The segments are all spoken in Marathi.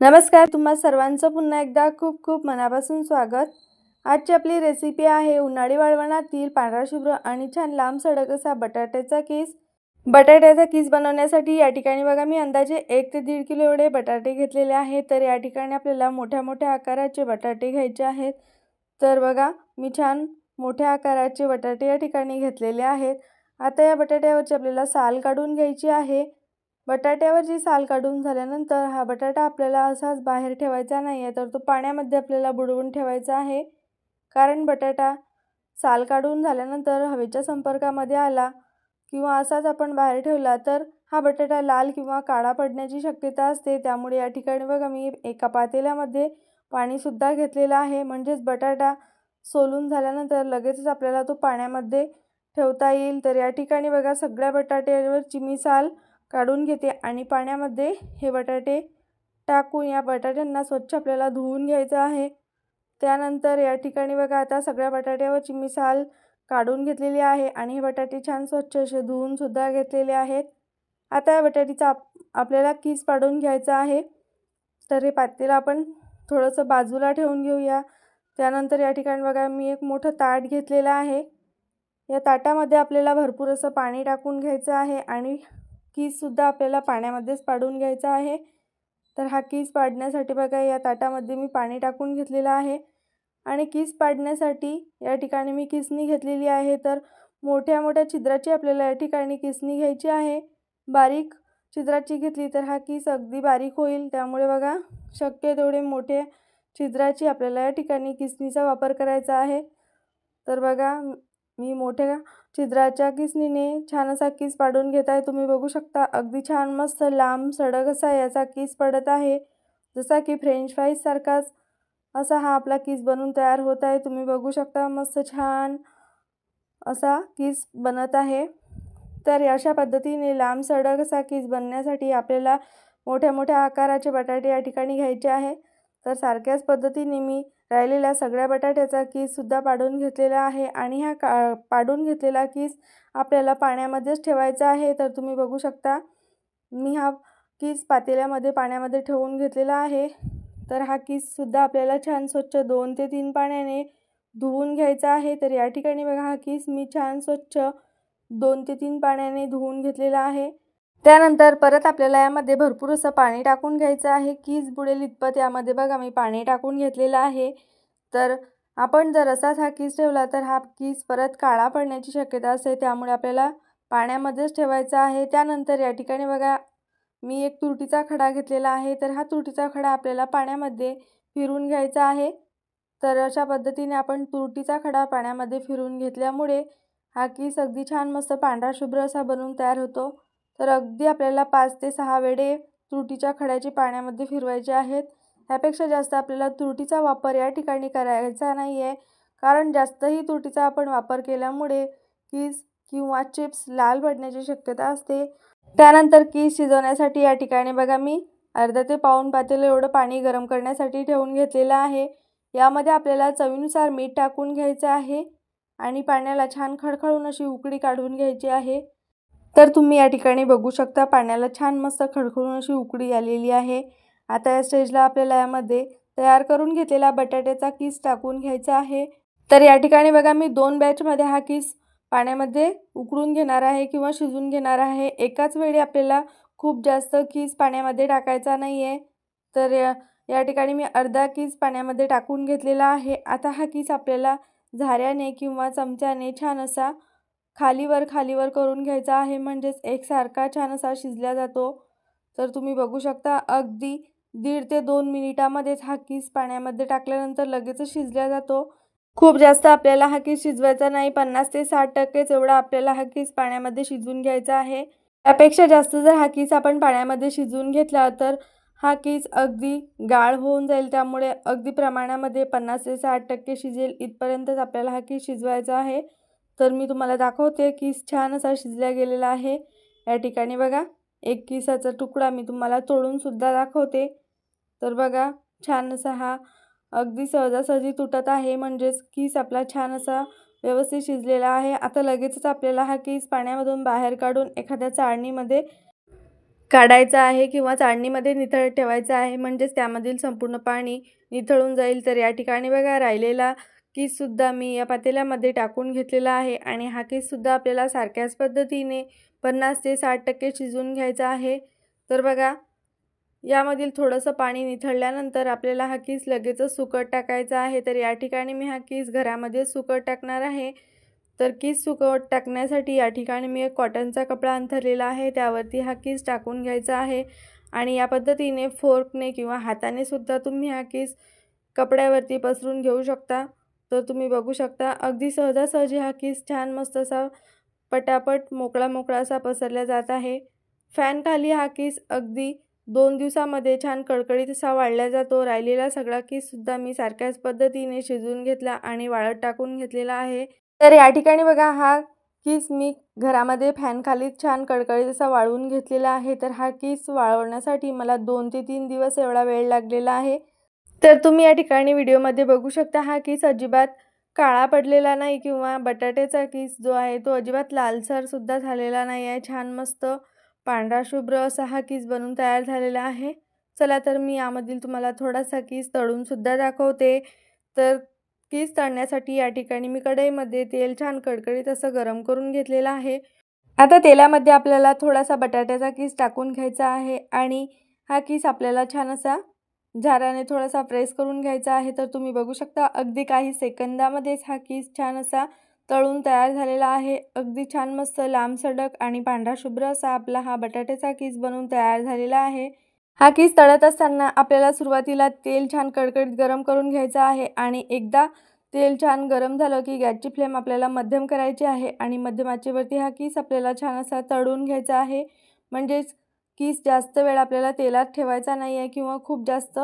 नमस्कार तुम्हा सर्वांचं पुन्हा एकदा खूप खूप मनापासून स्वागत. आजची आपली रेसिपी आहे उन्हाळी वाळवणातील पांढरा शुभ्र आणि छान लांब सडक असा बटाट्याचा केस. बटाट्याचा किस बनवण्यासाठी या ठिकाणी बघा मी अंदाजे एक ते दीड किलो एवढे बटाटे घेतलेले आहेत. तर या ठिकाणी आपल्याला मोठ्या मोठ्या आकाराचे बटाटे घ्यायचे आहेत. तर बघा मी छान मोठ्या आकाराचे बटाटे या ठिकाणी घेतलेले आहेत. आता या बटाट्यावरची आपल्याला साल काढून घ्यायची आहे. बटाट्यावरची साल काढून झाल्यानंतर हा बटाटा आपल्याला असाच बाहेर ठेवायचा नाही आहे तर तो पाण्यामध्ये आपल्याला बुडवून ठेवायचा आहे. कारण बटाटा साल काढून झाल्यानंतर हवेच्या संपर्कामध्ये आला किंवा असाच आपण बाहेर ठेवला तर हा बटाटा लाल किंवा काळा पडण्याची शक्यता असते. त्यामुळे या ठिकाणी बघा मी एका पातेल्यामध्ये पाणीसुद्धा घेतलेलं आहे. म्हणजेच बटाटा सोलून झाल्यानंतर लगेचच आपल्याला तो पाण्यामध्ये ठेवता येईल. तर या ठिकाणी बघा सगळ्या बटाट्यावरची मी साल काढून घेते आणि पाण्यामध्ये हे बटाटे टाकून या बटाट्यांना स्वच्छ आपल्याला धुवून घ्यायचं आहे. त्यानंतर या ठिकाणी बघा आता सगळ्या बटाट्यावरची मी साल काढून घेतलेली आहे आणि हे बटाटे छान स्वच्छ असे धुवूनसुद्धा घेतलेले आहेत. आता या बटाटीचा आप आपल्याला कीस पाडून घ्यायचा आहे? तर हे पातेलं आपण थोडंसं बाजूला ठेवून घेऊया. त्यानंतर या ठिकाणी बघा मी एक मोठं ताट घेतलेलं आहे. या ताटामध्ये आपल्याला भरपूर असं पाणी टाकून घ्यायचं आहे आणि कीससुद्धा आपल्याला पाण्यामध्येच पाडून घ्यायचा आहे. तर हा कीस पाडण्यासाठी बघा या ताटामध्ये मी पाणी टाकून घेतलेलं आहे. आणि कीस पाडण्यासाठी या ठिकाणी मी किसणी घेतलेली आहे. तर मोठ्या मोठ्या छिद्राची आपल्याला या ठिकाणी किसणी घ्यायची आहे. बारीक छिद्राची घेतली तर हा कीस अगदी बारीक होईल. त्यामुळे बघा शक्य तेवढे मोठे छिद्राची आपल्याला या ठिकाणी किसणीचा वापर करायचा आहे. तर बघा मी मोठ्या छिद्राच्या किसनीने छान असा किस पाडून घेत आहे. तुम्ही बघू शकता अगदी छान मस्त लांब सडक असा याचा किस पडत आहे. जसा की फ्रेंच फ्राईजसारखाच असा हा आपला किस बनून तयार होत आहे. तुम्ही बघू शकता मस्त छान असा किस बनत आहे. तर अशा पद्धतीने लांब सडक असा किस बनण्यासाठी आपल्याला मोठ्या मोठ्या आकाराचे बटाटे या ठिकाणी घ्यायचे आहे. तर सारख्याच पद्धतीने मी राहिलेल्या सगळ्या बटाट्याचा कीससुद्धा पाडून घेतलेला आहे. आणि हा का पाडून घेतलेला कीस आपल्याला पाण्यामध्येच ठेवायचा आहे तर तुम्ही बघू शकता. मी हा कीस पातेल्यामध्ये पाण्यामध्ये ठेवून घेतलेला आहे. तर हा कीससुद्धा आपल्याला छान स्वच्छ दोन ते तीन पाण्याने धुवून घ्यायचा आहे. तर या ठिकाणी बघा हा कीस मी छान स्वच्छ दोन ते तीन पाण्याने धुवून घेतलेला आहे. त्यानंतर परत आपल्याला यामध्ये भरपूर असं पाणी टाकून घ्यायचं आहे. कीज बुडेल इतपत यामध्ये बघा मी पाणी टाकून घेतलेलं आहे. तर आपण जर असाच हा कीज ठेवला तर हा कीस परत काळा पडण्याची शक्यता असते. त्यामुळे आपल्याला पाण्यामध्येच ठेवायचा आहे. त्यानंतर या ठिकाणी बघा मी एक तुरटीचा खडा घेतलेला आहे. तर हा तुरटीचा खडा आपल्याला पाण्यामध्ये फिरून घ्यायचा आहे. तर अशा पद्धतीने आपण तुरटीचा खडा पाण्यामध्ये फिरून घेतल्यामुळे हा कीस अगदी छान मस्त पांढरा शुभ्र असा बनून तयार होतो. तर अगदी आपल्याला पाच ते सहा वेळे तुरटीच्या खड्याचे पाण्यामध्ये फिरवायचे आहेत. ह्यापेक्षा जास्त आपल्याला तुरटीचा वापर या ठिकाणी करायचा नाही आहे कारण जास्तही तुरटीचा आपण वापर केल्यामुळे कीज किंवा चिप्स लाल पडण्याची शक्यता असते. त्यानंतर कीज शिजवण्यासाठी या ठिकाणी बघा मी अर्धा ते पाऊण पातेलं एवढं पाणी गरम करण्यासाठी ठेवून घेतलेलं आहे. यामध्ये आपल्याला चवीनुसार मीठ टाकून घ्यायचं आहे आणि पाण्याला छान खळखळून अशी उकडी काढून घ्यायची आहे. तर तुम्ही या ठिकाणी बघू शकता पाण्याला छान मस्त खडखडून अशी उकडी आलेली आहे. आता या स्टेजला आपल्याला यामध्ये तयार करून घेतलेला बटाट्याचा किस टाकून घ्यायचा आहे. तर या ठिकाणी बघा मी दोन बॅचमध्ये हा किस पाण्यामध्ये उकळून घेणार आहे किंवा शिजून घेणार आहे. एकाच वेळी आपल्याला खूप जास्त किस पाण्यामध्ये टाकायचा नाही आहे तर या ठिकाणी मी अर्धा किस पाण्यामध्ये टाकून घेतलेला आहे. आता हा किस आपल्याला झाऱ्याने किंवा चमच्याने छान असा खालीवर खालीवर करून घ्यायचा आहे. म्हणजेच एकसारखा छान असा शिजला जातो. तर तुम्ही बघू शकता अगदी दीड ते दोन मिनिटामध्येच हा किस पाण्यामध्ये टाकल्यानंतर लगेचच शिजला जातो. खूप जास्त आपल्याला हा किस शिजवायचा नाही. पन्नास ते साठ टक्केच एवढा आपल्याला हा किस पाण्यामध्ये शिजवून घ्यायचा आहे. त्यापेक्षा जास्त जर हा किस आपण पाण्यामध्ये शिजवून घेतला तर हा किस अगदी गाळ होऊन जाईल. त्यामुळे अगदी प्रमाणामध्ये पन्नास ते साठ टक्के शिजेल इथपर्यंतच आपल्याला हा किस शिजवायचा आहे. तर मी तुम्हाला दाखवते किस छान असा शिजला गेलेला आहे. या ठिकाणी बघा एक किसाचा तुकडा मी तुम्हाला तोडूनसुद्धा दाखवते. तर बघा छान असा हा अगदी सहजासहजी तुटत आहे. म्हणजेच किस आपला छान असा व्यवस्थित शिजलेला आहे. आता लगेचच आपल्याला हा किस पाण्यामधून बाहेर काढून एखाद्या चाळणीमध्ये काढायचा आहे किंवा चाळणीमध्ये निथळ ठेवायचा आहे. म्हणजेच त्यामधील संपूर्ण पाणी निथळून जाईल. तर या ठिकाणी बघा राहिलेला केससुद्धा मी या पातेल्यामध्ये टाकून घेतलेला आहे आणि हा केससुद्धा आपल्याला सारख्याच पद्धतीने पन्नास ते साठ टक्के शिजवून घ्यायचा आहे. तर बघा यामधील थोडंसं पाणी निथळल्यानंतर आपल्याला हा कीस लगेचच सुकट टाकायचा आहे. तर या ठिकाणी मी हा कीस घरामध्ये सुकट टाकणार आहे. तर कीस सुकट टाकण्यासाठी या ठिकाणी मी एक कॉटनचा कपडा अंथरलेला आहे. त्यावरती हा कीस टाकून घ्यायचा आहे आणि या पद्धतीने फोर्कने किंवा हाताने सुद्धा तुम्ही हा कीस कपड्यावरती पसरून घेऊ शकता. तर तुम्ही बघू शकता अगदी सहजासहजी हा केस छान मस्त असा पटापट मोकळा मोकळा असा पसरला जात आहे. फॅनखाली हा केस अगदी दोन दिवसामध्ये छान कडकडीत असा वाळला जातो. राहिलेला सगळा केससुद्धा मी सारख्याच पद्धतीने शिजवून घेतला आणि वाळत टाकून घेतलेला आहे. तर या ठिकाणी बघा हा कीस मी घरामध्ये फॅनखाली छान कडकडीत असा वाळवून घेतलेला आहे. तर हा कीस वाळवण्यासाठी मला दोन ते तीन दिवस एवढा वेळ लागलेला आहे. तर तुम्ही या ठिकाणी व्हिडिओमध्ये बघू शकता हा कीस अजिबात काळा पडलेला नाही किंवा बटाट्याचा कीस जो आहे तो अजिबात लालसरसुद्धा झालेला नाही आहे. छान मस्त पांढरा शुभ्र असा हा कीस बनून तयार झालेला आहे. चला तर मी यामधील तुम्हाला थोडासा कीस तळूनसुद्धा दाखवते. तर कीस तळण्यासाठी या ठिकाणी मी कढईमध्ये तेल छान कडकडीत असं गरम करून घेतलेलं आहे. आता तेलामध्ये आपल्याला थोडासा बटाट्याचा कीस टाकून घ्यायचा आहे आणि हा कीस आपल्याला छान असा झाराने थोडासा प्रेस करून घ्यायचा आहे तर तुम्ही बघू शकता अगदी काही सेकंदामध्येच हा कीस छान असा तळून तयार झालेला आहे. अगदी छान मस्त लांब सडक आणि पांढरा शुभ्र असा आपला हा बटाट्याचा कीस बनवून तयार झालेला आहे. हा कीस तळत असताना आपल्याला सुरुवातीला तेल छान कडकडीत गरम करून घ्यायचं आहे आणि एकदा तेल छान गरम झालं की गॅसची फ्लेम आपल्याला मध्यम करायची आहे आणि मध्यमाचेवरती हा कीस आपल्याला छान असा तळून घ्यायचा आहे. म्हणजेच कीस जास्त वेळ आपल्याला तेलात ठेवायचा नाही आहे किंवा खूप जास्त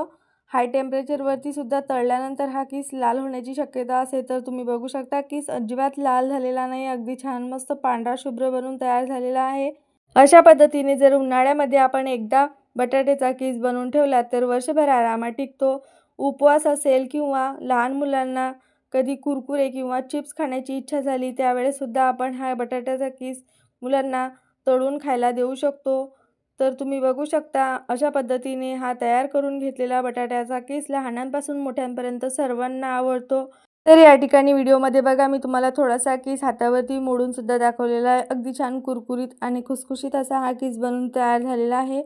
हाय टेम्परेचरवरती सुद्धा तळल्यानंतर हा किस लाल होण्याची शक्यता असेल तर तुम्ही बघू शकता. कीस अजिबात लाल झालेला नाही अगदी छान मस्त पांढरा शुभ्र बनून तयार झालेला आहे. अशा पद्धतीने जर उन्हाळ्यामध्ये आपण एकदा बटाट्याचा किस बनवून ठेवला तर वर्षभर आरामात टिकतो. उपवास असेल किंवा लहान मुलांना कधी कुरकुरे किंवा चिप्स खाण्याची इच्छा झाली त्यावेळेससुद्धा आपण हा बटाट्याचा किस मुलांना तळून खायला देऊ शकतो. तर तुम्ही बघू शकता अशा पद्धतीने हा तयार करून घेतलेला बटाट्याचा केस लहानांपासून मोठ्यांपर्यंत सर्वांना आवडतो. तर या ठिकाणी व्हिडिओमध्ये बघा मी तुम्हाला थोडासा केस हातावरती मोडूनसुद्धा दाखवलेला आहे. अगदी छान कुरकुरीत आणि खुसखुशीत असा हा केस बनून तयार झालेला आहे.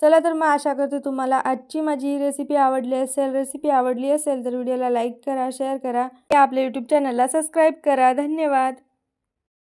चला तर मग आशा करते तुम्हाला आजची माझी रेसिपी आवडली असेल. रेसिपी आवडली असेल तर व्हिडिओला लाईक करा शेअर करा. आपल्या यूट्यूब चॅनलला सबस्क्राईब करा. धन्यवाद.